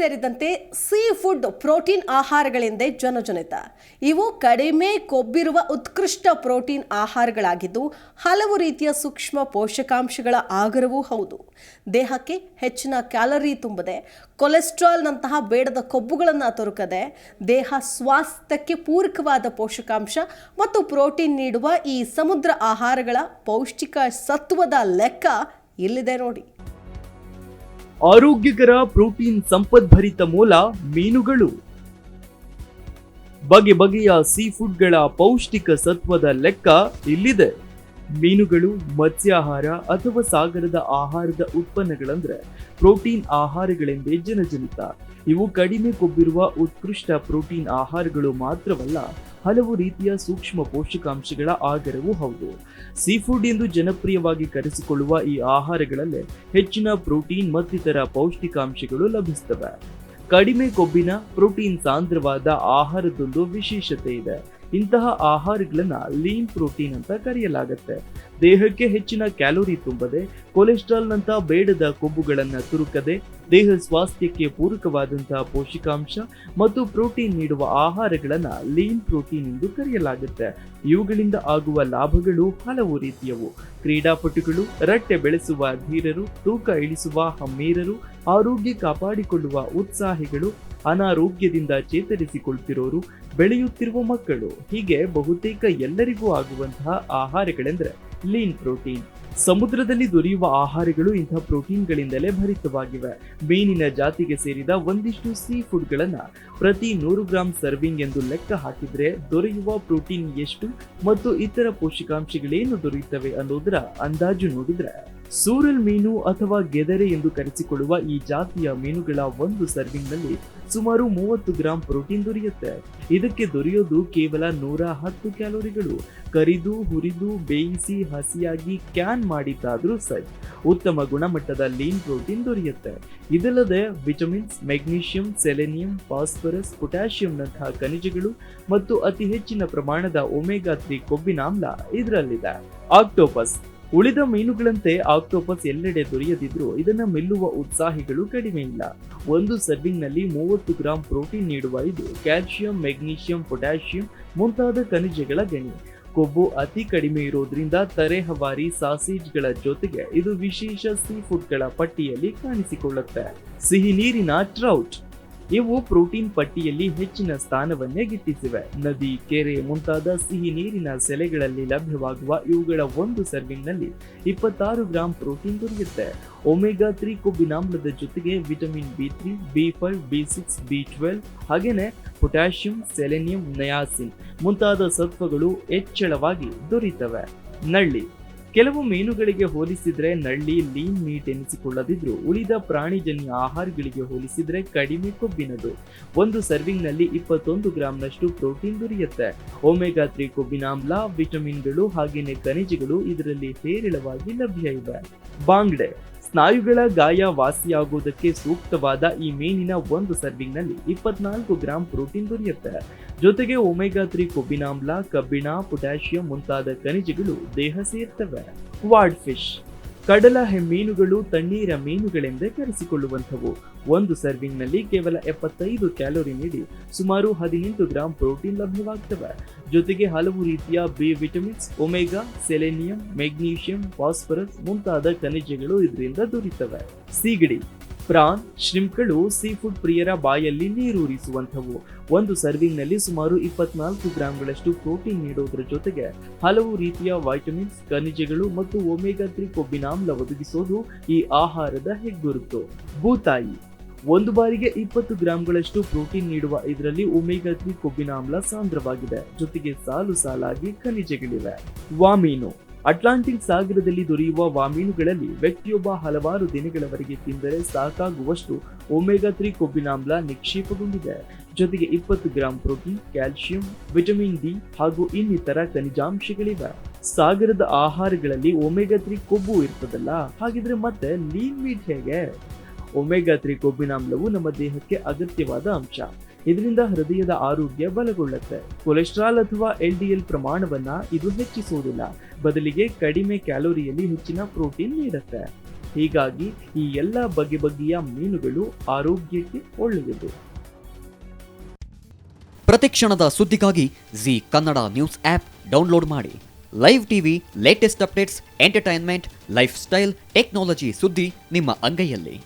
ಸೇರಿದಂತೆ sea food protein ಆಹಾರಗಳೆಂದೇ ಜನಜನಿತ. ಇವು ಕಡಿಮೆ ಕೊಬ್ಬಿರುವ ಉತ್ಕೃಷ್ಟ ಪ್ರೋಟೀನ್ ಆಹಾರಗಳಾಗಿದ್ದು ಹಲವು ರೀತಿಯ ಸೂಕ್ಷ್ಮ ಪೋಷಕಾಂಶಗಳ ಆಗರವೂ ಹೌದು. ದೇಹಕ್ಕೆ ಹೆಚ್ಚಿನ ಕ್ಯಾಲರಿ ತುಂಬದೆ, ಕೊಲೆಸ್ಟ್ರಾಲ್ನಂತಹ ಬೇಡದ ಕೊಬ್ಬುಗಳನ್ನು ತೊರಕದೆ, ದೇಹ ಸ್ವಾಸ್ಥ್ಯಕ್ಕೆ ಪೂರಕವಾದ ಪೋಷಕಾಂಶ ಮತ್ತು ಪ್ರೋಟೀನ್ ನೀಡುವ ಈ ಸಮುದ್ರ ಆಹಾರಗಳ ಪೌಷ್ಟಿಕ ಸತ್ವದ ಲೆಕ್ಕ ಇಲ್ಲಿದೆ ನೋಡಿ. ಆರೋಗ್ಯಕರ ಪ್ರೋಟೀನ್ ಸಂಪದ್ಭರಿತ ಮೂಲ ಮೀನುಗಳು. ಬಗೆ ಬಗೆಯ ಸೀ ಫುಡ್ಗಳ ಪೌಷ್ಟಿಕ ಸತ್ವದ ಲೆಕ್ಕ ಇಲ್ಲಿದೆ. ಮೀನುಗಳು ಮತ್ಸ್ಯಾಹಾರ ಅಥವಾ ಸಾಗರದ ಆಹಾರದ ಉತ್ಪನ್ನಗಳಂದ್ರೆ ಪ್ರೋಟೀನ್ ಆಹಾರಗಳೆಂದೇ ಜನಜನಿತ. ಇವು ಕಡಿಮೆ ಕೊಬ್ಬಿರುವ ಉತ್ಕೃಷ್ಟ ಪ್ರೋಟೀನ್ ಆಹಾರಗಳು ಮಾತ್ರವಲ್ಲ ಹಲವು ರೀತಿಯ ಸೂಕ್ಷ್ಮ ಪೋಷಕಾಂಶಗಳ ಆಗರವೂ ಹೌದು. ಸೀಫುಡ್ ಎಂದು ಜನಪ್ರಿಯವಾಗಿ ಕರೆಸಿಕೊಳ್ಳುವ ಈ ಆಹಾರಗಳಲ್ಲೇ ಹೆಚ್ಚಿನ ಪ್ರೋಟೀನ್ ಮತ್ತಿತರ ಪೌಷ್ಟಿಕಾಂಶಗಳು ಲಭಿಸುತ್ತವೆ ಕಡಿಮೆ ಕೊಬ್ಬಿನ, ಪ್ರೋಟೀನ್ ಸಾಂದ್ರವಾದ ಆಹಾರದೊಂದು ವಿಶೇಷತೆ ಇದೆ. ಇಂತಹ ಆಹಾರಗಳನ್ನ ಲೀನ್ ಪ್ರೋಟೀನ್ ಅಂತ ಕರೆಯಲಾಗುತ್ತೆ. ದೇಹಕ್ಕೆ ಹೆಚ್ಚಿನ ಕ್ಯಾಲೋರಿ ತುಂಬದೆ ಕೊಲೆಸ್ಟ್ರಾಲ್ನಂತ ಬೇಡದ ಕೊಬ್ಬುಗಳನ್ನು ತುರುಕದೆ ದೇಹ ಸ್ವಾಸ್ಥ್ಯಕ್ಕೆ ಪೂರಕವಾದಂತಹ ಪೋಷಕಾಂಶ ಮತ್ತು ಪ್ರೋಟೀನ್ ನೀಡುವ ಆಹಾರಗಳನ್ನ ಲೀನ್ ಪ್ರೋಟೀನ್ ಎಂದು ಕರೆಯಲಾಗುತ್ತೆ. ಇವುಗಳಿಂದ ಆಗುವ ಲಾಭಗಳು ಹಲವು ರೀತಿಯವು. ಕ್ರೀಡಾಪಟುಗಳು, ರಟ್ಟೆ ಬೆಳೆಸುವ ಧೀರರು, ತೂಕ ಇಳಿಸುವ ಹಮ್ಮೀರರು ಆರೋಗ್ಯ ಕಾಪಾಡಿಕೊಳ್ಳುವ ಉತ್ಸಾಹಿಗಳು, ಅನಾರೋಗ್ಯದಿಂದ ಚೇತರಿಸಿಕೊಳ್ತಿರೋರು, ಬೆಳೆಯುತ್ತಿರುವ ಮಕ್ಕಳು. ಹೀಗೆ ಬಹುತೇಕ ಎಲ್ಲರಿಗೂ ಆಗುವಂತಹ ಆಹಾರಗಳೆಂದರೆ ಲೀನ್ ಪ್ರೋಟೀನ್. ಸಮುದ್ರದಲ್ಲಿ ದೊರೆಯುವ ಆಹಾರಗಳು ಇಂಥ ಪ್ರೋಟೀನ್ಗಳಿಂದಲೇ ಭರಿತವಾಗಿವೆ. ಮೀನಿನ ಜಾತಿಗೆ ಸೇರಿದ ಒಂದಿಷ್ಟು ಸೀ ಫುಡ್ಗಳನ್ನು ಪ್ರತಿ ನೂರು ಗ್ರಾಂ ಸರ್ವಿಂಗ್ ಎಂದು ಲೆಕ್ಕ ಹಾಕಿದರೆ ದೊರೆಯುವ ಪ್ರೋಟೀನ್ ಎಷ್ಟು ಮತ್ತು ಇತರ ಪೋಷಕಾಂಶಗಳೇನು ದೊರೆಯುತ್ತವೆ ಅನ್ನೋದರ ಅಂದಾಜು ನೋಡಿದ್ರೆ ಸೂರಲ್ ಮೀನು ಅಥವಾ ಗೆದರೆ ಎಂದು ಕರೆಸಿಕೊಳ್ಳುವ ಈ ಜಾತಿಯ ಮೀನುಗಳ ಒಂದು ಸರ್ವಿಂಗ್ನಲ್ಲಿ ಸುಮಾರು ಮೂವತ್ತು ಗ್ರಾಂ ಪ್ರೋಟೀನ್ ದೊರೆಯುತ್ತೆ. ಇದಕ್ಕೆ ದೊರೆಯೋದು ಕೇವಲ ನೂರ ಹತ್ತು ಕ್ಯಾಲೋರಿಗಳು. ಕರಿದು, ಹುರಿದು, ಬೇಯಿಸಿ, ಹಸಿಯಾಗಿ ಕ್ಯಾನ್ ಮಾಡಿದ್ದಾದರೂ ಸರಿ. ಉತ್ತಮ ಗುಣಮಟ್ಟದ ಲೀನ್ ಪ್ರೋಟೀನ್ ದೊರೆಯುತ್ತೆ. ಇದಲ್ಲದೆ ವಿಟಮಿನ್ಸ್, ಮೆಗ್ನೀಷಿಯಂ, ಸೆಲೆನಿಯಂ, ಫಾಸ್ಫರಸ್ ಪೊಟ್ಯಾಷಿಯಂನಂತಹ ಖನಿಜಗಳು ಮತ್ತು ಅತಿ ಹೆಚ್ಚಿನ ಪ್ರಮಾಣದ ಒಮೆಗಾ ತ್ರೀ ಕೊಬ್ಬಿನಾಮ್ಲ ಇದರಲ್ಲಿದೆ. ಆಕ್ಟೋಪಸ್ ಉಳಿದ ಮೀನುಗಳಂತೆ ಆಕ್ಟೋಪಸ್ ಎಲ್ಲೆಡೆ ದೊರೆಯದಿದ್ರೂ ಇದನ್ನು ಮೆಲ್ಲುವ ಉತ್ಸಾಹಿಗಳು ಕಡಿಮೆ ಇಲ್ಲ. ಒಂದು ಸರ್ವಿಂಗ್ನಲ್ಲಿ ಮೂವತ್ತು ಗ್ರಾಂ ಪ್ರೋಟೀನ್ ನೀಡುವ ಇದು ಕ್ಯಾಲ್ಸಿಯಂ, ಮೆಗ್ನೀಷಿಯಂ, ಪೊಟ್ಯಾಷಿಯಂ ಮುಂತಾದ ಖನಿಜಗಳ ಗಣಿ. ಕೊಬ್ಬು ಅತಿ ಕಡಿಮೆ ಇರೋದ್ರಿಂದ ತರೆಹವಾರಿ ಸಾಸೇಜ್ಗಳ ಜೊತೆಗೆ ಇದು ವಿಶೇಷ ಸೀ ಫುಡ್ಗಳ ಪಟ್ಟಿಯಲ್ಲಿ ಕಾಣಿಸಿಕೊಳ್ಳುತ್ತೆ. ಸಿಹಿ ನೀರಿನ ಟ್ರೌಟ್ ಇವು ಪ್ರೋಟೀನ್ ಪಟ್ಟಿಯಲ್ಲಿ ಹೆಚ್ಚಿನ ಸ್ಥಾನವನ್ನೇ ಗಿಟ್ಟಿಸಿವೆ. ನದಿ, ಕೆರೆ ಮುಂತಾದ ಸಿಹಿ ನೀರಿನ ಸೆಲೆಗಳಲ್ಲಿ ಲಭ್ಯವಾಗುವ ಇವುಗಳ ಒಂದು ಸರ್ವಿಂಗ್ನಲ್ಲಿ ಇಪ್ಪತ್ತಾರು ಗ್ರಾಂ ಪ್ರೋಟೀನ್ ದೊರೆಯುತ್ತೆ. ಒಮೆಗಾ ತ್ರೀ ಕೊಬ್ಬಿನಾಮ್ಲದ ಜೊತೆಗೆ vitamin B three, B five, B six, B twelve ಹಾಗೆಯೇ ಪೊಟ್ಯಾಷಿಯಂ, ಸೆಲೆನಿಯಂ, ನಯಾಸಿನ್ ಮುಂತಾದ ಸತ್ವಗಳು ಹೆಚ್ಚಳವಾಗಿ ದೊರೆಯುತ್ತವೆ ನಳ್ಳಿ. ಕೆಲವು ಮೀನುಗಳಿಗೆ ಹೋಲಿಸಿದ್ರೆ ನಳ್ಳಿ, ಲೀನ್ ಮೀಟ್ ಎನಿಸಿಕೊಳ್ಳದಿದ್ರು, ಉಳಿದ ಪ್ರಾಣಿಜನ್ಯ ಆಹಾರಗಳಿಗೆ ಹೋಲಿಸಿದ್ರೆ ಕಡಿಮೆ ಕೊಬ್ಬಿನದು. ಒಂದು ಸರ್ವಿಂಗ್ನಲ್ಲಿ ಇಪ್ಪತ್ತೊಂದು ಗ್ರಾಂನಷ್ಟು ಪ್ರೋಟೀನ್ ದೊರೆಯುತ್ತೆ. ಒಮೆಗಾ ತ್ರೀ ಕೊಬ್ಬಿನಾಮ್ಲ ವಿಟಮಿನ್ಗಳು ಹಾಗೆಯೇ ಖನಿಜಗಳು ಇದರಲ್ಲಿ ಹೇರಳವಾಗಿ ಲಭ್ಯ ಇವೆ. ಬಾಂಗ್ಡೆ. ಸ್ನಾಯುಗಳ ಗಾಯ ವಾಸಿಯಾಗುವುದಕ್ಕೆ ಸೂಕ್ತವಾದ ಈ ಮೀನಿನ ಒಂದು ಸರ್ವಿಂಗ್ನಲ್ಲಿ ಇಪ್ಪತ್ನಾಲ್ಕು ಗ್ರಾಂ ಪ್ರೋಟೀನ್ ದೊರೆಯುತ್ತೆ. ಜೊತೆಗೆ ಒಮೆಗಾ ತ್ರೀ ಕೊಬ್ಬಿನಾಮ್ಲ ಕಬ್ಬಿಣ, ಪೊಟ್ಯಾಷಿಯಂ ಮುಂತಾದ ಖನಿಜಗಳು ದೇಹ ಸೇರ್ತವೆ. ಕ್ವಾಡ್ ಫಿಶ್ ಕಡಲ ಮೀನುಗಳು ತಣ್ಣೀರ ಮೀನುಗಳೆಂದೇ ಕರೆಸಿಕೊಳ್ಳುವಂಥವು. ಒಂದು ಸರ್ವಿಂಗ್ನಲ್ಲಿ ಕೇವಲ ಎಪ್ಪತ್ತೈದು ಕ್ಯಾಲೋರಿ ನೀಡಿ ಸುಮಾರು ಹದಿನೆಂಟು ಗ್ರಾಂ ಪ್ರೋಟೀನ್ ಲಭ್ಯವಾಗ್ತವೆ. ಜೊತೆಗೆ ಹಲವು ರೀತಿಯ B vitamins, omega, selenium, magnesium, phosphorus ಮುಂತಾದ ಖನಿಜಗಳು ಇದರಿಂದ ದೊರೀತವೆ. ಸೀಗಡಿ. ಪ್ರಾನ್ ಶ್ರಿಂಪ್ಗಳು ಸೀ ಫುಡ್ ಪ್ರಿಯರ ಬಾಯಲ್ಲಿ ನೀರೂರಿಸುವಂಥವು. ಒಂದು ಸರ್ವಿಂಗ್ನಲ್ಲಿ ಸುಮಾರು ಇಪ್ಪತ್ನಾಲ್ಕು ಗ್ರಾಂಗಳಷ್ಟು ಪ್ರೋಟೀನ್ ನೀಡುವುದರ ಜೊತೆಗೆ ಹಲವು ರೀತಿಯ ವೈಟಮಿನ್ಸ್, ಖನಿಜಗಳು ಮತ್ತು ಒಮೆಗಾ ತ್ರೀ ಕೊಬ್ಬಿನಾಮ್ಲ ಒದಗಿಸೋದು ಈ ಆಹಾರದ ಹೆಗ್ಗುರುತು. ಭೂತಾಯಿ. ಒಂದು ಬಾರಿಗೆ ಇಪ್ಪತ್ತು ಗ್ರಾಂಗಳಷ್ಟು ಪ್ರೋಟೀನ್ ನೀಡುವ ಇದರಲ್ಲಿ ಒಮೆಗಾ ತ್ರೀ ಕೊಬ್ಬಿನಾಮ್ಲ ಸಾಂದ್ರವಾಗಿದೆ. ಜೊತೆಗೆ ಸಾಲು ಸಾಲಾಗಿ ಖನಿಜಗಳಿವೆ. ವಾಮೀನು. ಅಟ್ಲಾಂಟಿಕ್ ಸಾಗರದಲ್ಲಿ ದೊರೆಯುವ ವಾಮೀನುಗಳಲ್ಲಿ ವ್ಯಕ್ತಿಯೊಬ್ಬ ಹಲವಾರು ದಿನಗಳವರೆಗೆ ತಿಂದರೆ ಸಾಕಾಗುವಷ್ಟು ಒಮೆಗಾ ತ್ರೀ ಕೊಬ್ಬಿನಾಮ್ಲ ನಿಕ್ಷೇಪಗೊಂಡಿದೆ. ಜೊತೆಗೆ ಇಪ್ಪತ್ತು gram protein calcium vitamin D ಹಾಗೂ ಇನ್ನಿತರ ಖನಿಜಾಂಶಗಳಿವೆ. ಸಾಗರದ ಆಹಾರಗಳಲ್ಲಿ ಒಮೆಗಾ ತ್ರೀ ಕೊಬ್ಬು ಇರ್ತದಲ್ಲ? ಹಾಗಿದ್ರೆ ಮತ್ತೆ ಲೀನ್ ಮೀಟ್ ಹೇಗೆ? ಒಮೆಗಾ ತ್ರೀ ಕೊಬ್ಬಿನಾಮ್ಲವು ನಮ್ಮ ದೇಹಕ್ಕೆ ಅಗತ್ಯವಾದ ಅಂಶ. ಇದರಿಂದ ಹೃದಯದ ಆರೋಗ್ಯ ಬಲಗೊಳ್ಳುತ್ತೆ. ಕೊಲೆಸ್ಟ್ರಾಲ್ ಅಥವಾ ಎಲ್ ಡಿ ಎಲ್ ಪ್ರಮಾಣವನ್ನ ಇದು ಹೆಚ್ಚಿಸುವುದಿಲ್ಲ ಬದಲಿಗೆ ಕಡಿಮೆ ಕ್ಯಾಲೋರಿಯಲ್ಲಿ ಹೆಚ್ಚಿನ ಪ್ರೋಟೀನ್ ನೀಡುತ್ತೆ. ಹೀಗಾಗಿ ಈ ಎಲ್ಲ ಬಗೆ ಬಗೆಯ ಮೀನುಗಳು ಆರೋಗ್ಯಕ್ಕೆ ಒಳ್ಳೆಯದು. ಪ್ರತಿ ಕ್ಷಣದ ಸುದ್ದಿಗಾಗಿ Zee Kannada news app download ಮಾಡಿ. Live TV latest updates entertainment lifestyle technology ಸುದ್ದಿ ನಿಮ್ಮ ಅಂಗೈಯಲ್ಲಿ.